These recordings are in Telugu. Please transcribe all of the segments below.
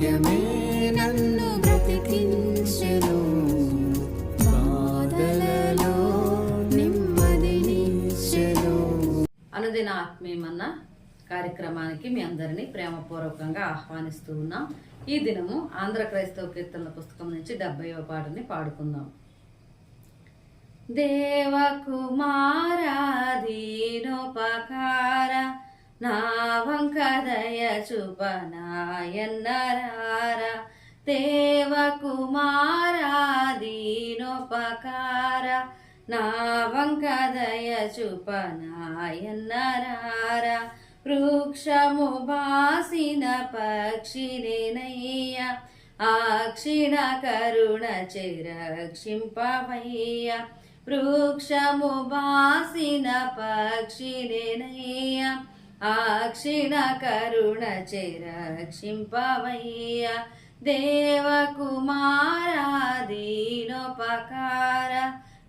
వాక్యమే నన్ను బ్రతికించెను. బాధలలో నెమ్మదినిచ్చెను అనుదిన ఆత్మీయమన్న కార్యక్రమానికి మీ అందరినీ ప్రేమపూర్వకంగా ఆహ్వానిస్తూ ఉన్నాం. ఈ దినము ఆంధ్ర క్రైస్తవ కీర్తనల పుస్తకం నుంచి డెబ్బైవ పాటని పాడుకుందాం. దేవకుమారాధీనోపకార నా కదయ చూపనాయన్నరారా దేవ చూపనాయన్నరార దీనోపకార నా వంకదయ చూపనాయన్నరారా వృక్షము బాసిన పక్షినేనయ్య ఆ కరుణ చిరక్షింపవయ్య వృక్షము బాసిన పక్షినేనయ్య ఆ కరుణ కరుణ చిరక్షింపవయ్య దేవకుమారాదీనోపకార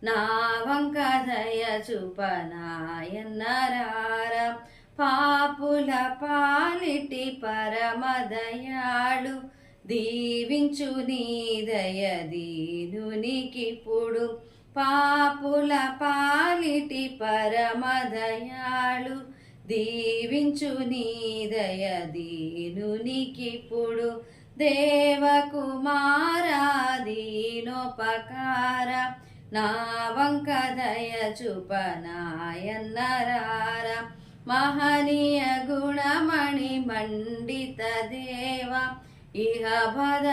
నా వంకదయ చూపనాయన్నరార. పాపుల పాలిటి పరమదయాళు దీవించు నీ దయ దీనునికిప్పుడు. పాపుల పాలిటి పరమదయాళు దీవించు నీ దయ దీనునికిప్పుడు దేవకుమారాదీనోపకార నా వంకదయ చూపనాయన్నరార మహనీయ గుణమణి మండిత దేవ ఇహ భద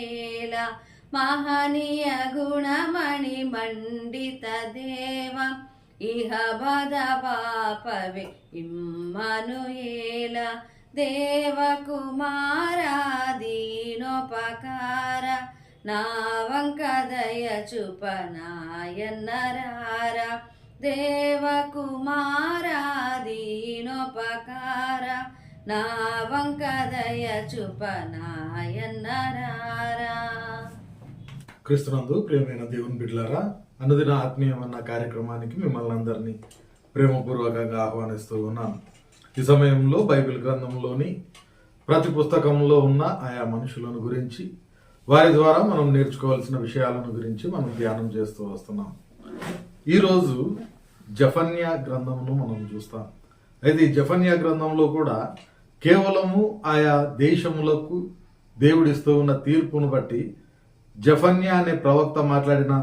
ఏల. మహనీయ గుణమణి మండిత దేవ ఇహ భద బాపవే ఇమ్మనుయేల దేవకుమారాదీనోపకార నా వంకదయ చూపనాయన్నరార దేవకుమారాదీనోపకార నా వంకదయ చూపనాయన్నరార క్రీస్తునందు ప్రియమైన దేవుని బిడ్లారా అనుదిన ఆత్మీయమన్న కార్యక్రమానికి మిమ్మల్ని అందరినీ ప్రేమపూర్వకంగా ఆహ్వానిస్తూ ఉన్నాను. ఈ సమయంలో బైబిల్ గ్రంథంలోని ప్రతి పుస్తకంలో ఉన్న ఆయా మనుషులను గురించి వారి ద్వారా మనం నేర్చుకోవాల్సిన విషయాలను గురించి మనం ధ్యానం చేస్తూ వస్తున్నాం. ఈరోజు జఫన్యా గ్రంథమును మనం చూస్తాం. అయితే ఈ జఫన్యా గ్రంథంలో కూడా కేవలము ఆయా దేశములకు దేవుడిస్తూ ఉన్న తీర్పును బట్టి జఫన్యా అనే ప్రవక్త మాట్లాడిన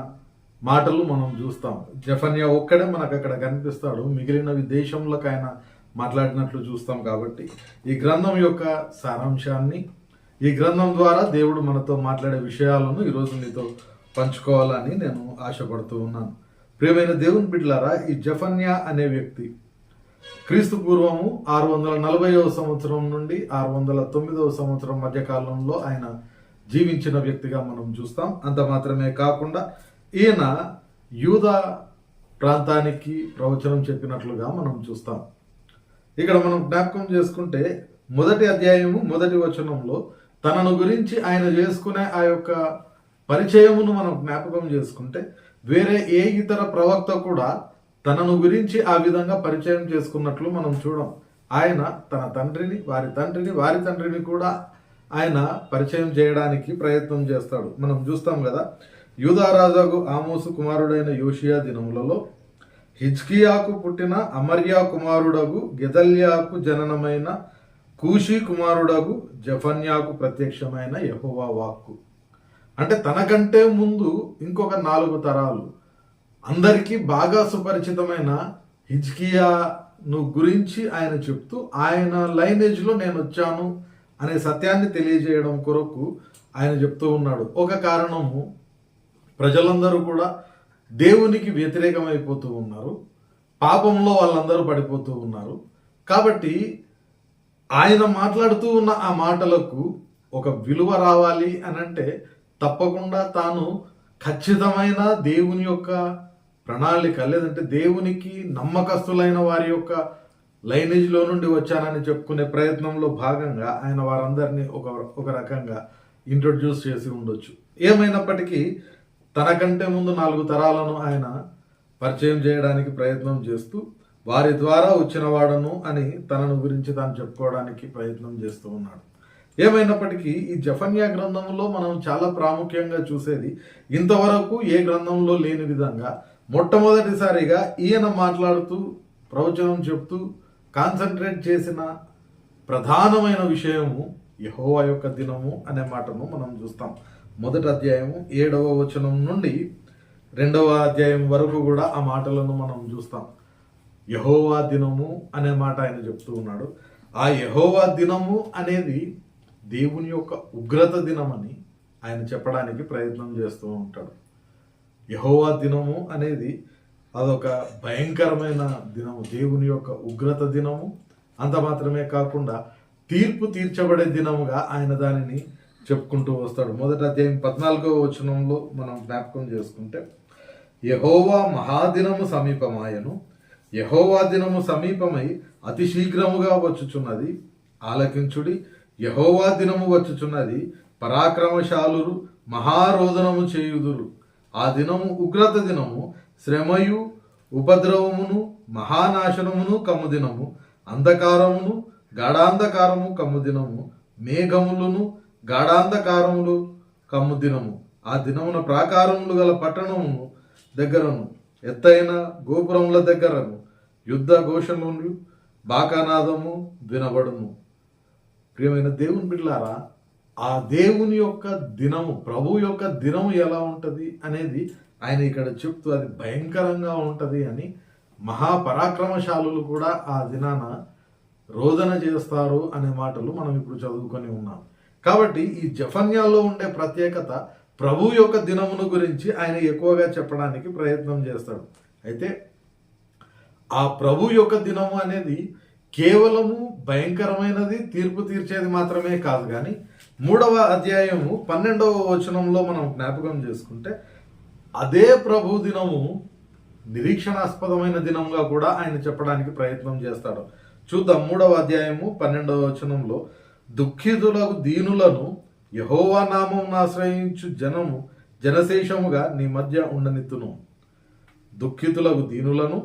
మాటలు మనం చూస్తాం. జఫన్యా ఒక్కడే మనకు అక్కడ కనిపిస్తాడు. మిగిలినవి దేశంలోకి ఆయన మాట్లాడినట్లు చూస్తాం కాబట్టి ఈ గ్రంథం యొక్క సారాంశాన్ని ఈ గ్రంథం ద్వారా దేవుడు మనతో మాట్లాడే విషయాలను ఈరోజు మీతో పంచుకోవాలని నేను ఆశపడుతూ ఉన్నాను. ప్రియమైన దేవుని బిడ్లారా ఈ జఫన్యా అనే వ్యక్తి క్రీస్తు పూర్వము ఆరు వందల నలభైవ సంవత్సరం నుండి ఆరు వందల తొమ్మిదవ సంవత్సరం మధ్యకాలంలో ఆయన జీవించిన వ్యక్తిగా మనం చూస్తాం. అంత మాత్రమే కాకుండా ఈయన యూదా ప్రాంతానికి ప్రవచనం చెప్పినట్లుగా మనం చూస్తాం. ఇక్కడ మనం జ్ఞాపకం చేసుకుంటే మొదటి అధ్యాయము మొదటి వచనంలో తనను గురించి ఆయన చేసుకునే ఆ యొక్క పరిచయమును మనం జ్ఞాపకం చేసుకుంటే వేరే ఏ ఇతర ప్రవక్త కూడా తనను గురించి ఆ విధంగా పరిచయం చేసుకున్నట్లు మనం చూడం. ఆయన తన తండ్రిని వారి తండ్రిని వారి తండ్రిని కూడా ఆయన పరిచయం చేయడానికి ప్రయత్నం చేస్తాడు. మనం చూస్తాం కదా యూదారాజాకు ఆమోసు కుమారుడైన యోషియా దినములలో హిజ్కియాకు పుట్టిన అమర్యా కుమారుడగు గెదల్యాకు జననమైన కూషి కుమారుడగు జఫన్యాకు ప్రత్యక్షమైన యహోవా వాక్కు. అంటే తనకంటే ముందు ఇంకొక నాలుగు తరాలు. అందరికీ బాగా సుపరిచితమైన హిజ్కియాను గురించి ఆయన చెప్తూ ఆయన లైనేజ్లో నేను వచ్చాను. అనే సత్యాన్ని తెలియజేయడం కొరకు ఆయన చెప్తూ ఉన్నాడు. ఒక కారణము ప్రజలందరూ కూడా దేవునికి వ్యతిరేకమైపోతూ ఉన్నారు. పాపంలో వాళ్ళందరూ పడిపోతూ ఉన్నారు. కాబట్టి ఆయన మాట్లాడుతూ ఉన్న ఆ మాటలకు ఒక విలువ రావాలి అని అంటే తప్పకుండా తాను ఖచ్చితమైన దేవుని యొక్క ప్రణాళిక లేదంటే దేవునికి నమ్మకస్తులైన వారి యొక్క లైనేజ్లో నుండి వచ్చానని చెప్పుకునే ప్రయత్నంలో భాగంగా ఆయన వారందరినీ ఒక ఒక రకంగా ఇంట్రొడ్యూస్ చేసి ఉండొచ్చు. ఏమైనప్పటికీ తనకంటే ముందు నాలుగు తరాలను ఆయన పరిచయం చేయడానికి ప్రయత్నం చేస్తూ వారి ద్వారా వచ్చిన వాడను అని తనను గురించి తాను చెప్పుకోవడానికి ప్రయత్నం చేస్తూ ఉన్నాడు. ఏమైనప్పటికీ ఈ జఫన్యా గ్రంథంలో మనం చాలా ప్రాముఖ్యంగా చూసేది ఇంతవరకు ఏ గ్రంథంలో లేని విధంగా మొట్టమొదటిసారిగా ఈయన మాట్లాడుతూ ప్రవచనం చెప్తూ కాన్సన్ట్రేట్ చేసిన ప్రధానమైన విషయము యహోవా యొక్క దినము అనే మాటను మనం చూస్తాం. మొదటి అధ్యాయము ఏడవ వచనం నుండి రెండవ అధ్యాయం వరకు కూడా ఆ మాటలను మనం చూస్తాం. యహోవా దినము అనే మాట ఆయన చెప్తూ ఉన్నాడు. ఆ యహోవా దినము అనేది దేవుని యొక్క ఉగ్రత దినమని ఆయన చెప్పడానికి ప్రయత్నం చేస్తూ ఉంటాడు. యహోవా దినము అనేది అదొక భయంకరమైన దినము. దేవుని యొక్క ఉగ్రత దినము. అంత మాత్రమే కాకుండా తీర్పు తీర్చబడే దినముగా ఆయన దానిని చెప్పుకుంటూ వస్తాడు. మొదట అధ్యాయం పద్నాలుగో వచనంలో మనం జ్ఞాపకం చేసుకుంటే యహోవా మహాదినము సమీపమాయను యహోవా దినము సమీపమై అతి శీఘ్రముగా వచ్చుచున్నది ఆలకించుడి యహోవా దినము వచ్చుచున్నది పరాక్రమశాలురు మహారోదనము చేయుదురు. ఆ దినము ఉగ్రత దినము శ్రమయు ఉపద్రవమును మహానాశనమును కమ్ము దినము అంధకారమును గాఢాంధకారము కమ్ముదినము. మేఘములను గాఢాంధకారములు కమ్ము దినము ఆ దినమున ప్రాకారములు గల పట్టణము దగ్గరను ఎత్తైన గోపురముల దగ్గరను యుద్ధ ఘోషణలు బాకానాదము వినబడును. ప్రియమైన దేవుని బిడ్డలారా ఆ దేవుని యొక్క దినము ప్రభు యొక్క దినము ఎలా ఉంటుంది అనేది ఆయన ఇక్కడ చెప్తూ అది భయంకరంగా ఉంటుంది అని మహాపరాక్రమశాలులు కూడా ఆ దినాన రోదన చేస్తారు అనే మాటలు మనం ఇప్పుడు చదువుకొని ఉన్నాం. కాబట్టి ఈ జఫన్యాల్లో ఉండే ప్రత్యేకత ప్రభు యొక్క దినమును గురించి ఆయన ఎక్కువగా చెప్పడానికి ప్రయత్నం చేస్తాడు. అయితే ఆ ప్రభు యొక్క దినము అనేది కేవలము భయంకరమైనది తీర్పు తీర్చేది మాత్రమే కాదు కానీ మూడవ అధ్యాయము పన్నెండవ వచనంలో మనం జ్ఞాపకం చేసుకుంటే అదే ప్రభు దినము నిరీక్షణాస్పదమైన దినంగా కూడా ఆయన చెప్పడానికి ప్రయత్నం చేస్తాడు. చూద్దాం మూడవ అధ్యాయము పన్నెండవ వచనంలో దుఃఖితులకు దీనులను యహోవా నామం ఆశ్రయించు జనము జనశేషముగా నీ మధ్య ఉండనిత్తును. దుఃఖితులకు దీనులను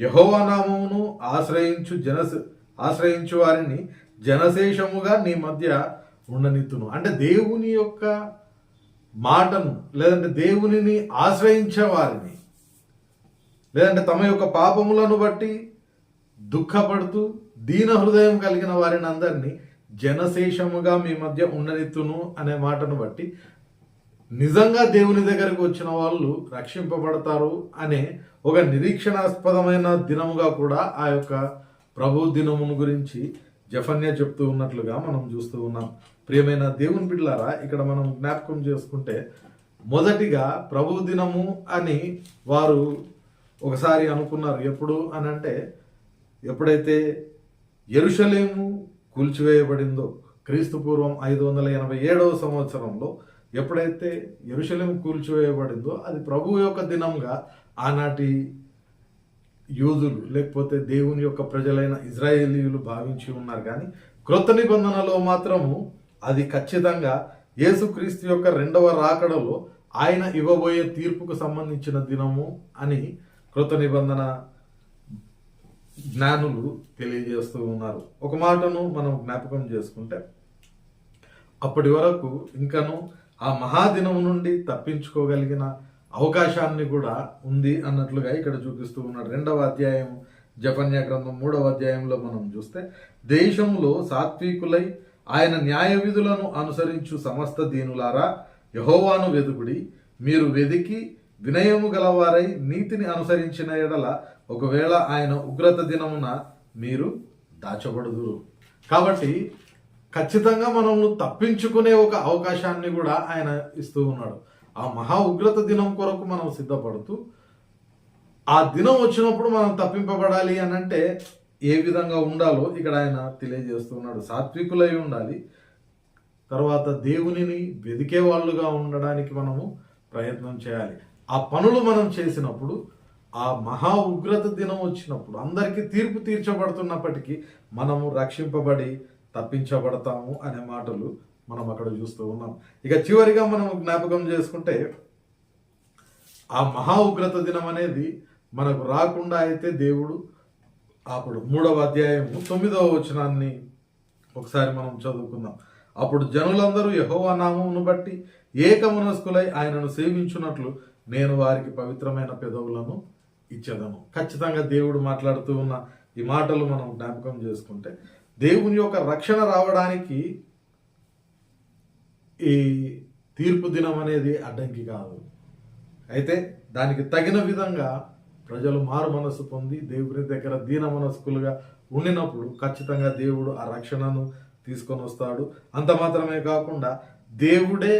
యహోవా నామమును ఆశ్రయించు జన ఆశ్రయించు వారిని జనశేషముగా నీ మధ్య ఉండనిత్తును. అంటే దేవుని యొక్క మాటను లేదంటే దేవునిని ఆశ్రయించే వారిని లేదంటే తమ యొక్క పాపములను బట్టి దుఃఖపడుతూ దీన హృదయం కలిగిన వారిని అందరినీ జనశేషముగా మీ మధ్య ఉండనిత్తును అనే మాటను బట్టి నిజంగా దేవుని దగ్గరకు వచ్చిన వాళ్ళు రక్షింపబడతారు అనే ఒక నిరీక్షణాస్పదమైన దినముగా కూడా ఆ యొక్క ప్రభు దినమును గురించి జఫన్య చెప్తూ ఉన్నట్లుగా మనం చూస్తూ ఉన్నాం. ప్రియమైన దేవుని బిడ్డలారా ఇక్కడ మనం జ్ఞాపకం చేసుకుంటే మొదటిగా ప్రభు దినము అని వారు ఒకసారి అనుకున్నారు. ఎప్పుడు అని అంటే ఎప్పుడైతే ఎరుషలేము కూల్చివేయబడిందో క్రీస్తు పూర్వం ఐదు వందల ఎనభై ఏడవ సంవత్సరంలో ఎప్పుడైతే ఎరుషలేం కూల్చివేయబడిందో అది ప్రభు యొక్క దినంగా ఆనాటి యూదులు లేకపోతే దేవుని యొక్క ప్రజలైన ఇజ్రాయేలీయులు భావించి ఉన్నారు. కానీ క్రొత్త నిబంధనలో మాత్రము అది ఖచ్చితంగా యేసుక్రీస్తు యొక్క రెండవ రాకడలో ఆయన ఇవ్వబోయే తీర్పుకు సంబంధించిన దినము అని కృత నిబంధన జ్ఞానులు తెలియజేస్తూ ఉన్నారు. ఒక మాటను మనం జ్ఞాపకం చేసుకుంటే అప్పటి వరకు ఇంకను ఆ మహాదినం నుండి తప్పించుకోగలిగిన అవకాశాన్ని కూడా ఉంది అన్నట్లుగా ఇక్కడ చూపిస్తూ ఉన్నాడు రెండవ అధ్యాయం జపన్య గ్రంథం మూడవ అధ్యాయంలో మనం చూస్తే దేశంలో సాత్వికులై ఆయన న్యాయ విధులను అనుసరించు సమస్త దీనులారా యహోవాను వెదుకుడి. మీరు వెదికి వినయము గలవారై నీతిని అనుసరించిన ఎడల ఒకవేళ ఆయన ఉగ్రత దినమున మీరు దాచబడుదురు. కాబట్టి ఖచ్చితంగా మనము తప్పించుకునే ఒక అవకాశాన్ని కూడా ఆయన ఇస్తూ ఉన్నాడు. ఆ మహా ఉగ్రత దినం కొరకు మనం సిద్ధపడుతూ ఆ దినం వచ్చినప్పుడు మనం తప్పింపబడాలి అని అంటే ఏ విధంగా ఉండాలో ఇక్కడ ఆయన తెలియజేస్తున్నాడు. సాత్వికులై ఉండాలి. తర్వాత దేవునిని వెదికే వాళ్ళుగా ఉండడానికి మనము ప్రయత్నం చేయాలి. ఆ పనులు మనం చేసినప్పుడు ఆ మహా ఉగ్రత దినం వచ్చినప్పుడు అందరికీ తీర్పు తీర్చబడుతున్నప్పటికీ మనము రక్షింపబడి తప్పించబడతాము అనే మాటలు మనం అక్కడ చూస్తూ ఉన్నాం. ఇక చివరిగా మనం జ్ఞాపకం చేసుకుంటే ఆ మహా ఉగ్రత దినం అనేది మనకు రాకుండా అయితే దేవుడు అప్పుడు మూడవ అధ్యాయము తొమ్మిదవ వచనాన్ని ఒకసారి మనం చదువుకుందాం. అప్పుడు జనులందరూ యహోవా నామమును బట్టి ఏకమనస్కులై ఆయనను సేవించున్నట్లు నేను వారికి పవిత్రమైన పెదవులను ఇచ్చేదను. ఖచ్చితంగా దేవుడు మాట్లాడుతూ ఉన్న ఈ మాటలు మనం జ్ఞాపకం చేసుకుంటే దేవుని యొక్క రక్షణ రావడానికి ఈ తీర్పు దినం అనేది అడ్డంకి కాదు. అయితే దానికి తగిన విధంగా ప్రజలు మారు మనసు పొంది దేవుని దగ్గర దీన మనస్కులుగా ఉండినప్పుడు ఖచ్చితంగా దేవుడు ఆ రక్షణను తీసుకొని వస్తాడు. అంత మాత్రమే కాకుండా దేవుడే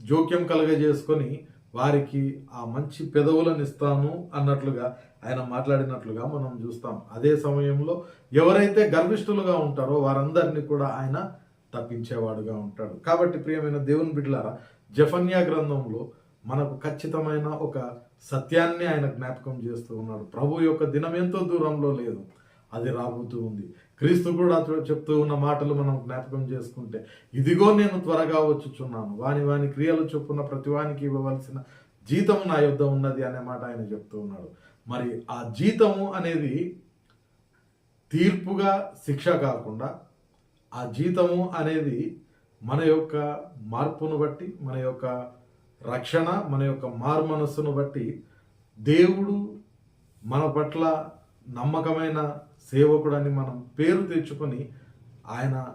జోక్యం కలగజేసుకొని వారికి ఆ మంచి పెదవులను ఇస్తాను అన్నట్లుగా ఆయన మాట్లాడినట్లుగా మనం చూస్తాం. అదే సమయంలో ఎవరైతే గర్విష్ఠులుగా ఉంటారో వారందరినీ కూడా ఆయన తప్పించేవాడుగా ఉంటాడు. కాబట్టి ప్రియమైన దేవుని బిడ్డలారా జఫన్యా గ్రంథంలో మనకు ఖచ్చితమైన ఒక సత్యాన్ని ఆయన జ్ఞాపకం చేస్తూ ఉన్నాడు. ప్రభు యొక్క దినం ఎంతో దూరంలో లేదు. అది రాబోతూ ఉంది. క్రీస్తు కూడా చెప్తూ ఉన్న మాటలు మనం జ్ఞాపకం చేసుకుంటే ఇదిగో నేను త్వరగా వచ్చుచున్నాను. వాని వాని క్రియలు చొప్పున ప్రతివానికి ఇవ్వవలసిన జీతం నా యుద్ధం ఉన్నది అనే మాట ఆయన చెప్తూ ఉన్నాడు. మరి ఆ జీతము అనేది తీర్పుగా శిక్ష కాకుండా ఆ జీతము అనేది మన యొక్క మార్పును బట్టి మన యొక్క రక్షణ మన యొక్క మారు మనస్సును బట్టి దేవుడు మన పట్ల నమ్మకమైన సేవకుడని మనం పేరు తెచ్చుకొని ఆయన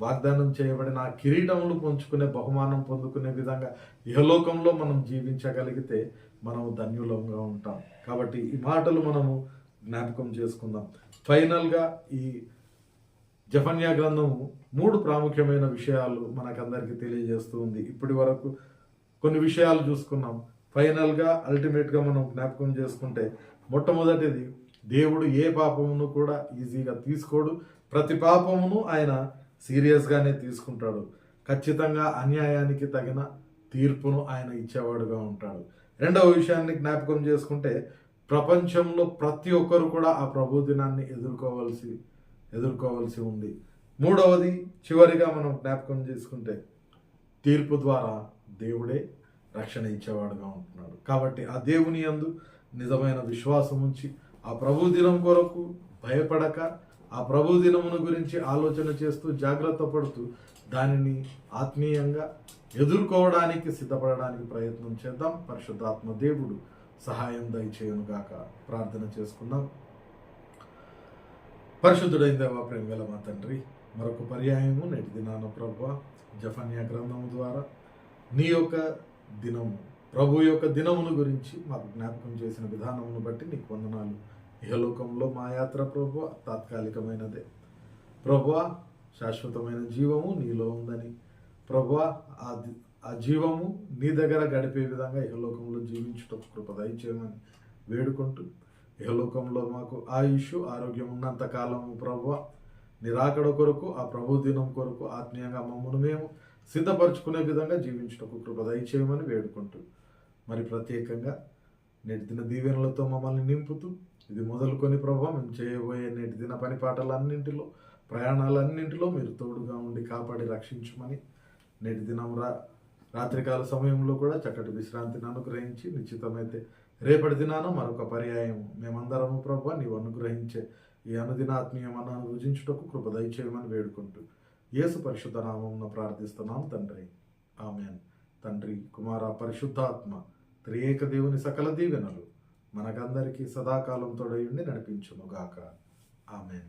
వాగ్దానం చేయబడిన ఆ కిరీటములు పంచుకునే బహుమానం పొందుకునే విధంగా యలోకంలో మనం జీవించగలిగితే మనం ధన్యులంగా ఉంటాం. కాబట్టి ఈ మాటలు మనము జ్ఞాపకం చేసుకుందాం. ఫైనల్గా ఈ జఫన్యా గ్రంథము మూడు ప్రాముఖ్యమైన విషయాలు మనకందరికీ తెలియజేస్తూ ఉంది. ఇప్పటి వరకు కొన్ని విషయాలు చూసుకున్నాం. ఫైనల్గా అల్టిమేట్గా మనం జ్ఞాపకం చేసుకుంటే మొట్టమొదటిది దేవుడు ఏ పాపమును కూడా ఈజీగా తీసుకోడు. ప్రతి పాపమును ఆయన సీరియస్గానే తీసుకుంటాడు. ఖచ్చితంగా అన్యాయానికి తగిన తీర్పును ఆయన ఇచ్చేవాడుగా ఉంటాడు. రెండవ విషయాన్ని జ్ఞాపకం చేసుకుంటే ప్రపంచంలో ప్రతి ఒక్కరు కూడా ఆ ప్రభు దినాన్ని ఎదుర్కోవాల్సి ఎదుర్కోవాల్సి ఉంది. మూడవది చివరిగా మనం జ్ఞాపకం చేసుకుంటే తీర్పు ద్వారా దేవుడే రక్షణ ఇచ్చేవాడుగా ఉంటున్నాడు. కాబట్టి ఆ దేవుని యందు నిజమైన విశ్వాసం ఉంచి ఆ ప్రభు దినం కొరకు భయపడక ఆ ప్రభు దినమును గురించి ఆలోచన చేస్తూ జాగ్రత్త పడుతూ దానిని ఆత్మీయంగా ఎదుర్కోవడానికి సిద్ధపడడానికి ప్రయత్నం చేద్దాం. పరిశుద్ధాత్మ దేవుడు సహాయం దయచేయనుగాక ప్రార్థన చేసుకుందాం. పరిశుద్ధుడైన దేవా ప్రేమ మా తండ్రి మరొక పర్యాయము నేటి దినాన ప్రభు జఫన్యా గ్రంథము ద్వారా నీ యొక్క దినము ప్రభు యొక్క దినమును గురించి మాకు జ్ఞాపకం చేసిన విధానమును బట్టి నీకు వందనాలు. ఇహలోకంలో మా యాత్ర ప్రభు తాత్కాలికమైనదే. ప్రభు శాశ్వతమైన జీవము నీలో ఉందని. ప్రభు ఆ ఆ జీవము నీ దగ్గర గడిపే విధంగా ఇహలోకంలో జీవించుట కృప దయచేయమని వేడుకుంటూ ఇహలోకంలో మాకు ఆయుష్ ఆరోగ్యం ఉన్నంత కాలము ప్రభు నిరాకడ కొరకు ఆ ప్రభు దినం కొరకు ఆత్మీయంగా మమ్మల్ని మేము సిద్ధపరచుకునే విధంగా జీవించుటకు కృప దయచేయమని వేడుకుంటూ మరి ప్రత్యేకంగా నేటి దిన దీవెనలతో మమ్మల్ని నింపుతూ ఇది మొదలుకొని ప్రభావం మేము చేయబోయే నేటి దిన పని పాటలన్నింటిలో ప్రయాణాలన్నింటిలో మీరు తోడుగా ఉండి కాపాడి రక్షించమని నేటి దినం రా రాత్రికాల సమయంలో కూడా చక్కటి విశ్రాంతిని అనుగ్రహించి నిశ్చితమైతే రేపటి దినాన మరొక పర్యాయం మేమందరము ప్రభు నీవు అనుగ్రహించే ఈ అనుదిన ఆత్మీయమన్నాను రుజించుటకు కృప దయచేయమని వేడుకుంటూ యేసు పరిశుద్ధ నామమున ప్రార్థిస్తున్నాం తండ్రి. ఆమెన్. తండ్రి కుమార పరిశుద్ధాత్మ త్రియేక దేవుని సకల దీవెనలు మనకందరికీ సదాకాలం తోడయుండి నడిపించును గాక. ఆమెన్.